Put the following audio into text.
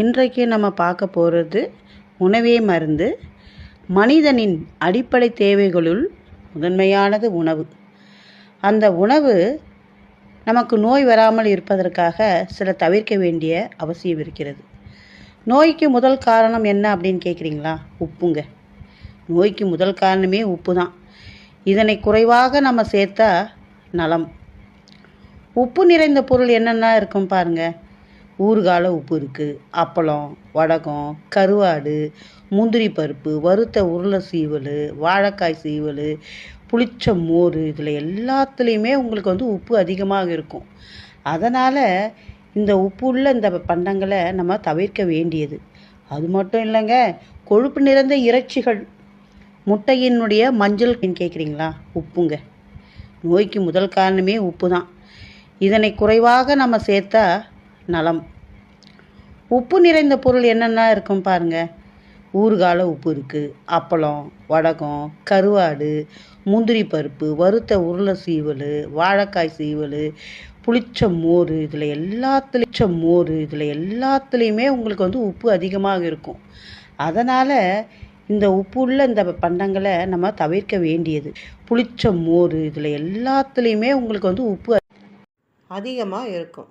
இன்றைக்கு நம்ம பார்க்க போகிறது உணவே மருந்து. மனிதனின் அடிப்படை தேவைகளுள் முதன்மையானது உணவு. அந்த உணவு நமக்கு நோய் வராமல் இருப்பதற்காக சில தவிர்க்க வேண்டிய அவசியம் இருக்கிறது. நோய்க்கு முதல் காரணம் என்ன அப்படின்னு கேட்குறீங்களா உப்புங்க. நோய்க்கு முதல் காரணமே உப்பு தான் இதனை குறைவாக நம்ம சேர்த்தா நலம். உப்பு நிறைந்த பொருள் என்னென்ன இருக்கும் பாருங்கள் ஊறுகால உப்பு இருக்குது அப்பளம் வடகம் கருவாடு முந்திரி பருப்பு வறுத்த உருளை சீவல் வாழைக்காய் சீவல் புளிச்ச மோர் இதில் எல்லாத்துலேயுமே உங்களுக்கு வந்து உப்பு அதிகமாக இருக்கும். அதனால் இந்த உப்பு உள்ள இந்த பண்டங்களை நம்ம தவிர்க்க வேண்டியது. அது மட்டும் இல்லைங்க கொழுப்பு நிறைந்த இறைச்சிகள். முட்டையினுடைய மஞ்சள் கேட்குறீங்களா உப்புங்க. நோய்க்கு முதல் காரணமே உப்பு தான் இதனை குறைவாக நம்ம சேர்த்தா நலம். உப்பு நிறைந்த பொருள் என்னென்ன இருக்கும் பாருங்க. ஊறுகால உப்பு இருக்குது அப்பளம் வடகம் கருவாடு முந்திரி பருப்பு வறுத்த உருளை சீவல் வாழைக்காய் சீவல் புளிச்ச மோர் இதில் எல்லாத்துலேயும் மோர் இதில் எல்லாத்துலேயுமே உங்களுக்கு வந்து உப்பு அதிகமாக இருக்கும். அதனால் இந்த உப்பு உள்ள இந்த பண்டங்களை நம்ம தவிர்க்க வேண்டியது. புளிச்ச மோர் இதில் எல்லாத்துலேயுமே உங்களுக்கு வந்து உப்பு அதிகமாக இருக்கும்.